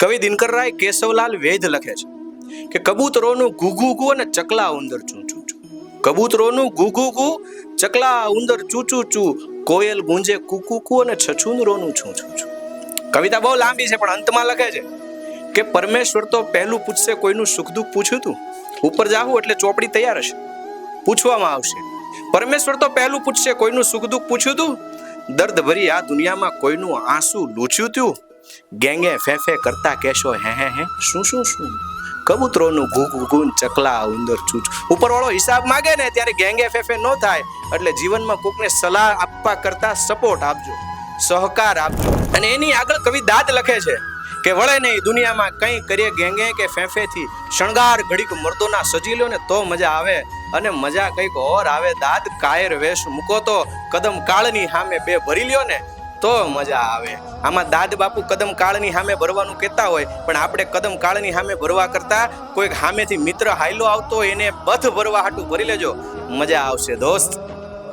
કવિ દિનકરરાય કેશવલાલ વૈદ લખે છે કે કબૂતરોનું ઘૂઘુ ઘુ અને ચકલા ઉંદર ચૂ ચૂ ચૂ. કબૂતરોનું ઘૂઘુ ઘુ ચકલા ઉંદર ચૂ ચૂ ચૂ, કોયલ ગુંજે કુકુ કુ અને છછુંદરોનું છું છું છું. કવિતા બહુ લાંબી છે, પણ અંતમાં લખે છે કે પરમેશ્વર તો પહેલું પૂછશે કોઈનું સુખ દુઃખ પૂછ્યું તું? ઉપર જાવું એટલે ચોપડી તૈયાર હશે. પૂછવામાં આવશે, પરમેશ્વર તો પહેલું પૂછશે કોઈનું સુખ દુઃખ પૂછ્યું તું? દર્દ ભરી આ દુનિયામાં કોઈનું આંસુ લૂછ્યું તું? ગેંગે ફેફે કરતા કહેશો, હે હે હે, શું શું શું? કબૂતરોનું ઘૂ ઘૂ ઘૂ ચકલા ઉંદર ચૂચ ઉપરવાળો હિસાબ માગે ને ત્યારે ગેંગે ફેફે ન થાય, એટલે જીવનમાં કોકને સલાહ આપવા કરતા સપોર્ટ આપજો, સહકાર આપજો. અને એની આગળ કવિ દાદ લખે છે કે, વળે નહીં, દુનિયામાં કંઈ કરીએ ગેંગે કે ફેફેથી? શણગાર ઘડીક મર્દોના સજી લ્યો ને તો મજા આવે, અને મજા કંઈક ઓર આવે. દાદ કાયર વેશ મૂકો તો કદમ કાળની સામે બે ભરી લ્યો ને તો મજા આવે. આમાં દાદ બાપુ કદમ કાળની સામે ભરવાનું કહેતા હોય, પણ આપણે કદમ કાળની સામે ભરવા કરતા કોઈક સામેથી મિત્ર હાયલો આવતો હોય એને બથ ભરવા હાટું ભરી લેજો. મજા આવશે દોસ્ત.